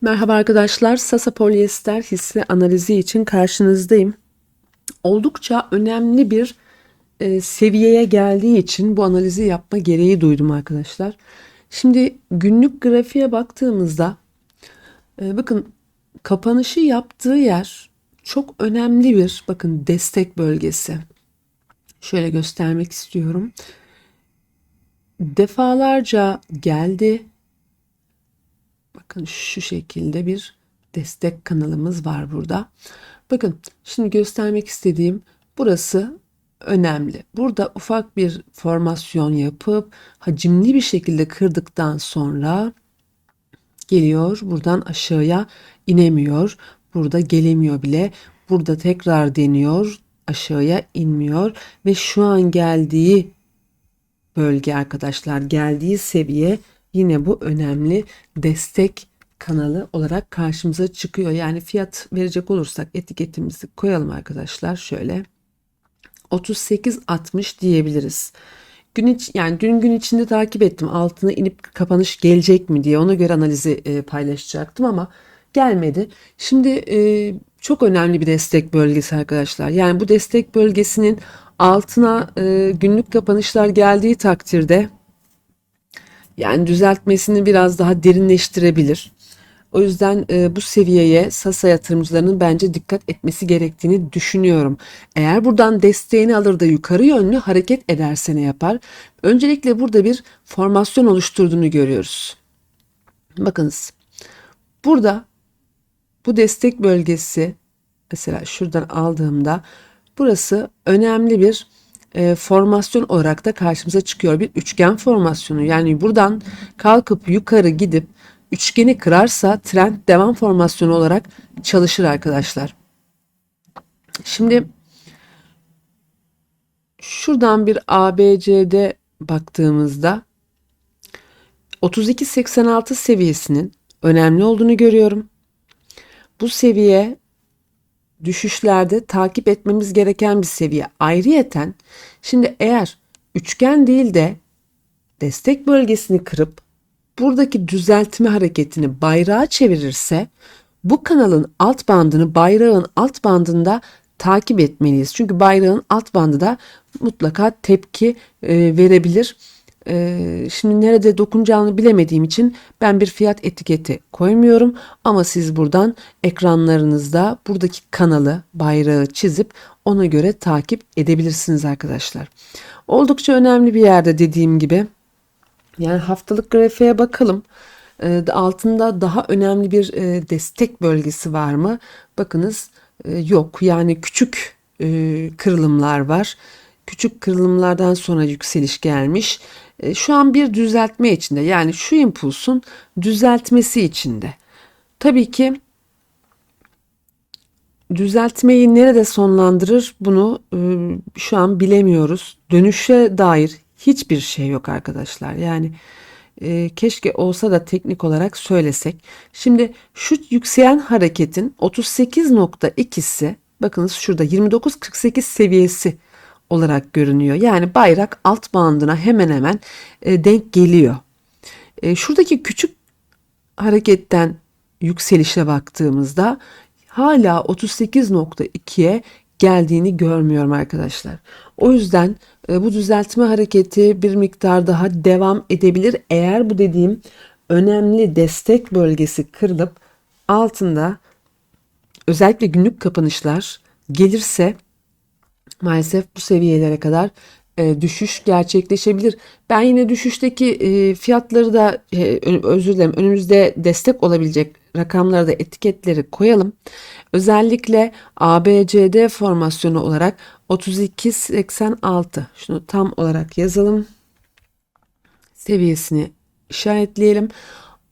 Merhaba arkadaşlar, Sasa Polyester hisse analizi için karşınızdayım. Oldukça önemli bir e, seviyeye geldiği için bu analizi yapma gereği duydum arkadaşlar. Şimdi günlük grafiğe baktığımızda e, bakın kapanışı yaptığı yer çok önemli bir bakın destek bölgesi. Şöyle göstermek istiyorum. Defalarca geldi Bakın şu şekilde bir destek kanalımız var burada. Bakın şimdi göstermek istediğim burası önemli. Burada ufak bir formasyon yapıp hacimli bir şekilde kırdıktan sonra geliyor. Buradan aşağıya inemiyor. Burada gelemiyor bile. Burada tekrar deniyor. Aşağıya inmiyor ve şu an geldiği bölge arkadaşlar geldiği seviye yine bu önemli destek kanalı olarak karşımıza çıkıyor. Yani fiyat verecek olursak etiketimizi koyalım arkadaşlar şöyle 38.60 diyebiliriz. Gün iç, yani dün gün içinde takip ettim altına inip kapanış gelecek mi diye ona göre analizi e, paylaşacaktım ama gelmedi. Şimdi e, çok önemli bir destek bölgesi arkadaşlar. Yani bu destek bölgesinin altına e, günlük kapanışlar geldiği takdirde yani düzeltmesini biraz daha derinleştirebilir. O yüzden e, bu seviyeye Sasa yatırımcılarının bence dikkat etmesi gerektiğini düşünüyorum. Eğer buradan desteğini alır da yukarı yönlü hareket ederse ne yapar? Öncelikle burada bir formasyon oluşturduğunu görüyoruz. Bakınız burada bu destek bölgesi mesela şuradan aldığımda burası önemli bir e, formasyon olarak da karşımıza çıkıyor. Bir üçgen formasyonu yani buradan kalkıp yukarı gidip üçgeni kırarsa trend devam formasyonu olarak çalışır arkadaşlar. Şimdi şuradan bir ABCD baktığımızda 32.86 seviyesinin önemli olduğunu görüyorum. Bu seviye düşüşlerde takip etmemiz gereken bir seviye. Ayrıyeten şimdi eğer üçgen değil de destek bölgesini kırıp buradaki düzeltme hareketini bayrağa çevirirse bu kanalın alt bandını bayrağın alt bandında takip etmeliyiz. Çünkü bayrağın alt bandı da mutlaka tepki e, verebilir. E, şimdi nerede dokunacağını bilemediğim için ben bir fiyat etiketi koymuyorum. Ama siz buradan ekranlarınızda buradaki kanalı, bayrağı çizip ona göre takip edebilirsiniz arkadaşlar. Oldukça önemli bir yerde dediğim gibi. Yani haftalık grafiğe bakalım. E, altında daha önemli bir e, destek bölgesi var mı? Bakınız e, yok. Yani küçük e, kırılımlar var. Küçük kırılımlardan sonra yükseliş gelmiş. E, şu an bir düzeltme içinde. Yani şu impulsun düzeltmesi içinde. Tabii ki düzeltmeyi nerede sonlandırır bunu e, şu an bilemiyoruz. Dönüşe dair hiçbir şey yok arkadaşlar. Yani e, keşke olsa da teknik olarak söylesek. Şimdi şu yükselen hareketin 38.2'si bakınız şurada 29.48 seviyesi olarak görünüyor. Yani bayrak alt bandına hemen hemen e, denk geliyor. E, şuradaki küçük hareketten yükselişe baktığımızda hala 38.2'ye geldiğini görmüyorum arkadaşlar. O yüzden e, bu düzeltme hareketi bir miktar daha devam edebilir. Eğer bu dediğim önemli destek bölgesi kırılıp altında özellikle günlük kapanışlar gelirse maalesef bu seviyelere kadar e, düşüş gerçekleşebilir. Ben yine düşüşteki e, fiyatları da e, özür dilerim önümüzde destek olabilecek rakamlara da etiketleri koyalım. Özellikle ABCD formasyonu olarak 32.86 şunu tam olarak yazalım. Seviyesini işaretleyelim.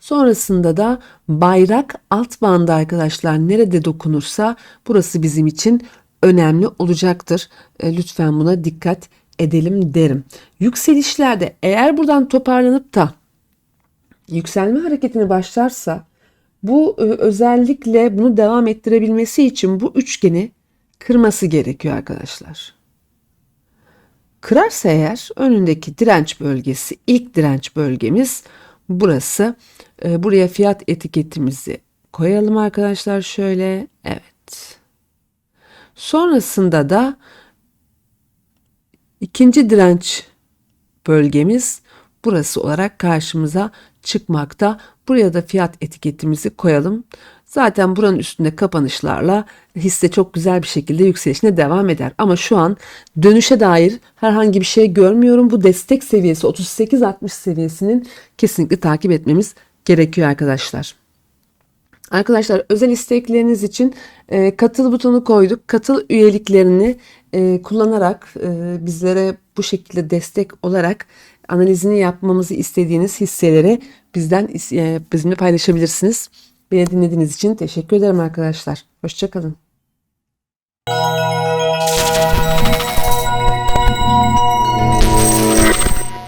Sonrasında da bayrak alt bandı arkadaşlar nerede dokunursa burası bizim için önemli olacaktır. E, lütfen buna dikkat edelim derim. Yükselişlerde eğer buradan toparlanıp da yükselme hareketini başlarsa bu e, özellikle bunu devam ettirebilmesi için bu üçgeni kırması gerekiyor arkadaşlar. Kırarsa eğer önündeki direnç bölgesi ilk direnç bölgemiz burası. E, buraya fiyat etiketimizi koyalım arkadaşlar şöyle. Evet. Sonrasında da ikinci direnç bölgemiz burası olarak karşımıza çıkmakta. Buraya da fiyat etiketimizi koyalım. Zaten buranın üstünde kapanışlarla hisse çok güzel bir şekilde yükselişine devam eder. Ama şu an dönüşe dair herhangi bir şey görmüyorum. Bu destek seviyesi 38-60 seviyesinin kesinlikle takip etmemiz gerekiyor arkadaşlar. Arkadaşlar özel istekleriniz için e, katıl butonu koyduk. Katıl üyeliklerini e, kullanarak e, bizlere bu şekilde destek olarak analizini yapmamızı istediğiniz hisseleri bizden e, bizimle paylaşabilirsiniz. Beni dinlediğiniz için teşekkür ederim arkadaşlar. Hoşçakalın.